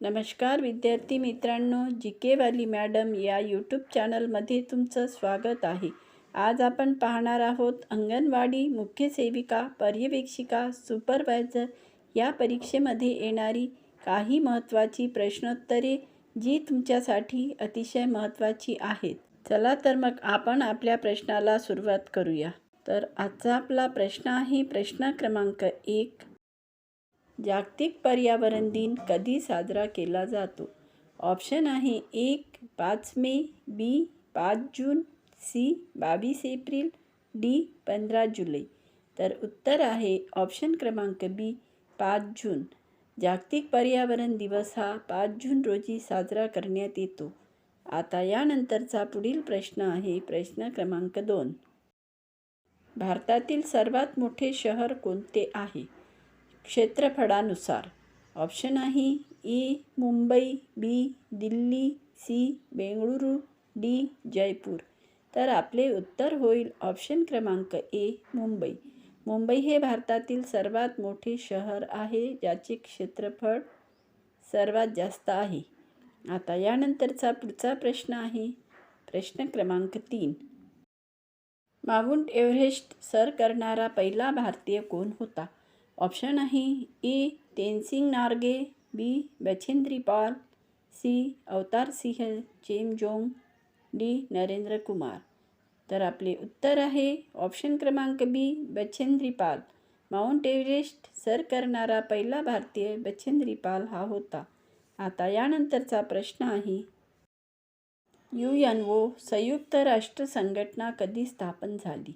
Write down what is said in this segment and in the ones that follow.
नमस्कार विद्यार्थी मित्रांनो जी केवाली मॅडम या यूट्यूब चॅनलमध्ये तुमचं स्वागत आहे. आज आपण पाहणार आहोत अंगणवाडी मुख्य सेविका पर्यवेक्षिका सुपरवायझर या परीक्षेमध्ये येणारी काही महत्त्वाची प्रश्नोत्तरे जी तुमच्यासाठी अतिशय महत्त्वाची आहेत. चला तर मग आपण आपल्या प्रश्नाला सुरुवात करूया. तर आजचा आपला प्रश्न आहे प्रश्न क्रमांक एक. जागतिक पर्यावरण दिन कधी साजरा केला जातो? ऑप्शन आहे एक पाच मे बी पाच जून सी बावीस एप्रिल डी पंधरा जुलै. तर उत्तर आहे ऑप्शन क्रमांक बी पाच जून. जागतिक पर्यावरण दिवस हा पाच जून रोजी साजरा करण्यात येतो. आता यानंतरचा पुढील प्रश्न आहे प्रश्न क्रमांक दोन. भारतातील सर्वात मोठे शहर कोणते आहे? क्षेत्रफळानुसार. ऑप्शन आहे A Mumbai B Delhi C Bengaluru D Jaipur. तर आपले उत्तर होईल ऑप्शन क्रमांक ए मुंबई. मुंबई हे भारतातील सर्वात मोठे शहर आहे ज्याचे क्षेत्रफळ सर्वात जास्त आहे. आता यानंतरचा पुढचा प्रश्न आहे. प्रश्न क्रमांक तीन. माउंट एव्हरेस्ट सर करणारा पहिला भारतीय कोण होता? ऑप्शन आहे A Tenzing Norgay B Bachendri Pal C Avtar Singh Chemjong D Narendra Kumar. तर आपले उत्तर आहे ऑप्शन क्रमांक B Bachendri Pal. Mount Everest sir करणारा पहिला भारतीय बछेंद्री पाल हा होता. आता यानंतरचा प्रश्न आहे यू एन ओ संयुक्त राष्ट्र संघटना कधी स्थापन झाली?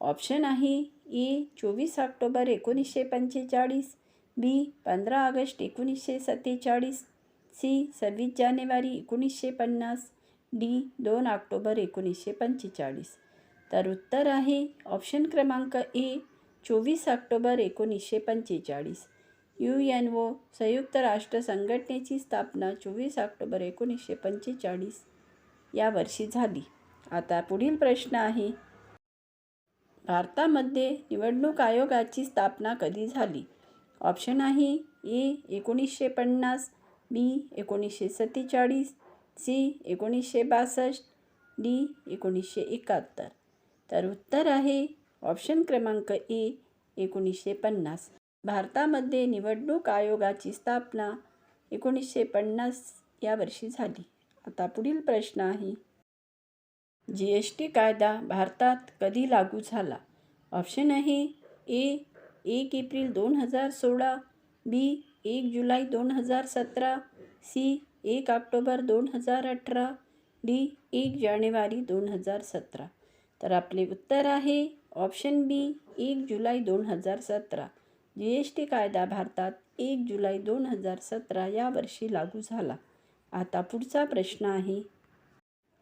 ऑप्शन आहे ए चोवीस ऑक्टोबर एकोणीसशे पंचेचाळीस बी पंधरा ऑगस्ट एकोणीसशे सत्तेचाळीस सी सव्वीस जानेवारी एकोणीसशे पन्नास डी दोन ऑक्टोबर एकोणीसशे पंचेचाळीस. तर उत्तर आहे ऑप्शन क्रमांक ए चोवीस ऑक्टोबर एकोणीसशे पंचेचाळीस. यू एन ओ संयुक्त राष्ट्र संघटनेची स्थापना चोवीस ऑक्टोबर एकोणीसशे पंचेचाळीस. या वर्षी झाली. आता पुढील प्रश्न आहे भारतामध्ये निवडणूक आयोगाची स्थापना कधी झाली? ऑप्शन आहे ए एकोणीसशे पन्नास बी एकोणीसशे सत्तेचाळीस सी एकोणीसशे बासष्ट डी एकोणीसशे एकाहत्तर. तर उत्तर आहे ऑप्शन क्रमांक ए एकोणीसशे पन्नास. भारतामध्ये निवडणूक आयोगाची स्थापना एकोणीसशे पन्नास या वर्षी झाली. आता पुढील प्रश्न आहे जी एस टी कायदा भारतात कधी लागू झाला? ऑप्शन आहे ए एक एप्रिल दोन हजार सोळा बी एक जुलै दोन हजार सतरा सी एक ऑक्टोबर दोन हजार अठरा डी एक जानेवारी दोन हजार सतरा. तर आपले उत्तर आहे ऑप्शन बी एक जुलै दोन हजार सतरा. जी एस टी कायदा भारतात एक जुलै दोन हजार सतरा या वर्षी लागू झाला. आता पुढचा प्रश्न आहे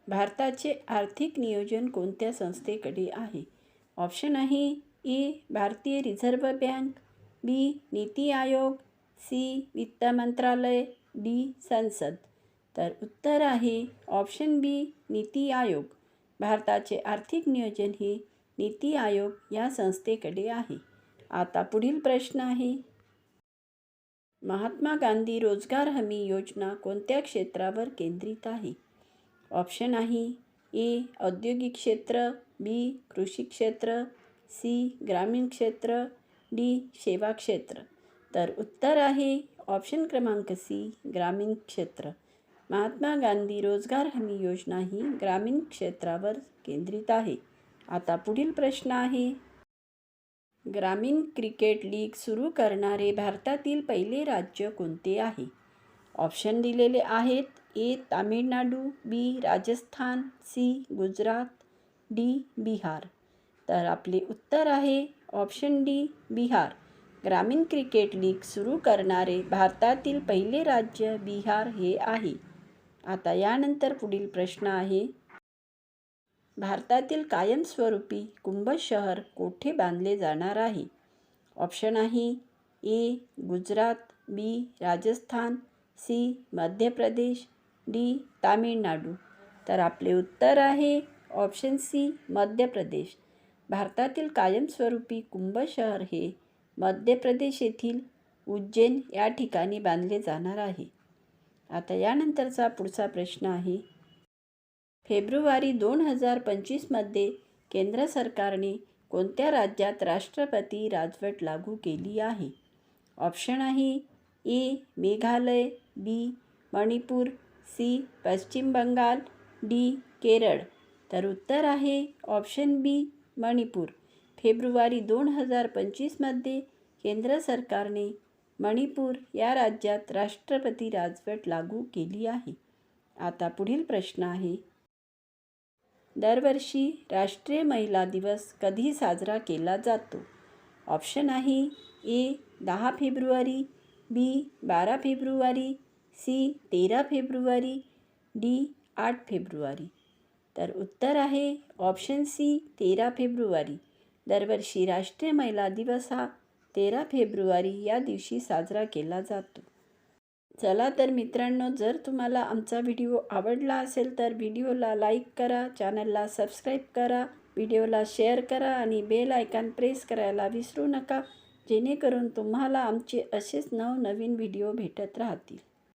भारताचे आर्थिक नियोजन कोणत्या संस्थेकडे आहे? ऑप्शन आहे ए भारतीय रिझर्व्ह बँक बी नीती आयोग सी वित्त मंत्रालय डी संसद. तर उत्तर आहे ऑप्शन बी नीती आयोग. भारताचे आर्थिक नियोजन हे नीती आयोग या संस्थेकडे आहे. आता पुढील प्रश्न आहे. महात्मा गांधी रोजगार हमी योजना कोणत्या क्षेत्रावर केंद्रित आहे? ऑप्शन आहे ए औद्योगिक क्षेत्र बी कृषी क्षेत्र सी ग्रामीण क्षेत्र डी सेवा क्षेत्र. तर उत्तर आहे ऑप्शन क्रमांक सी ग्रामीण क्षेत्र. महात्मा गांधी रोजगार हमी योजना ही ग्रामीण क्षेत्रावर केंद्रित आहे. आता पुढील प्रश्न आहे ग्रामीण क्रिकेट लीग सुरू करणारे भारतातील पहिले राज्य कोणते आहे? ऑप्शन दिलेले आहेत A Tamil Nadu B Rajasthan C Gujarat D Bihar. तर आपले उत्तर आहे ऑप्शन डी बिहार. ग्रामीण क्रिकेट लीग सुरू करणारे भारतातील पहिले राज्य बिहार हे आहे. आता यानंतर पुढील प्रश्न आहे. भारतातील कायमस्वरूपी कुंभ शहर कोठे बांधले जाणार आहे? ऑप्शन आहे A Gujarat B Rajasthan C Madhya Pradesh D Tamil Nadu. तर आपले उत्तर आहे ऑप्शन सी मध्य प्रदेश. भारतातील कायमस्वरूपी कुंभ शहर हे मध्य प्रदेश येथील उज्जैन या ठिकाणी बांधले जाणार आहे. आता यानंतरचा पुढचा प्रश्न आहे. फेब्रुवारी दोन हजार पंचवीसमध्ये केंद्र सरकारने कोणत्या राज्यात राष्ट्रपती राजवट लागू केली आहे? ऑप्शन आहे A Meghalaya B Manipur C Paschim Bangal D Kerala. तर उत्तर आहे ऑप्शन बी मणिपूर. फेब्रुवारी दोन हजार पंचवीसमध्ये केंद्र सरकारने मणिपूर या राज्यात राष्ट्रपती राजवट लागू केली आहे. आता पुढील प्रश्न आहे. दरवर्षी राष्ट्रीय महिला दिवस कधी साजरा केला जातो? ऑप्शन आहे ए दहा फेब्रुवारी बी बारा फेब्रुवारी सी तेरा फेब्रुवारी डी आठ फेब्रुवारी. तर उत्तर आहे ऑप्शन सी तेरा फेब्रुवारी. दरवर्षी राष्ट्रीय महिला दिवस हा तेरा फेब्रुवारी या दिवशी साजरा केला जातो. चला तर मित्रांनो जर तुम्हाला आमचा व्हिडिओ आवडला असेल तर व्हिडिओला लाईक करा चॅनलला सबस्क्राईब करा व्हिडिओला शेअर करा आणि बेल आयकॉन प्रेस करायला विसरू नका जेणेकरून तुम्हाला आमचे असेच नवनवीन व्हिडिओ भेटत राहतील.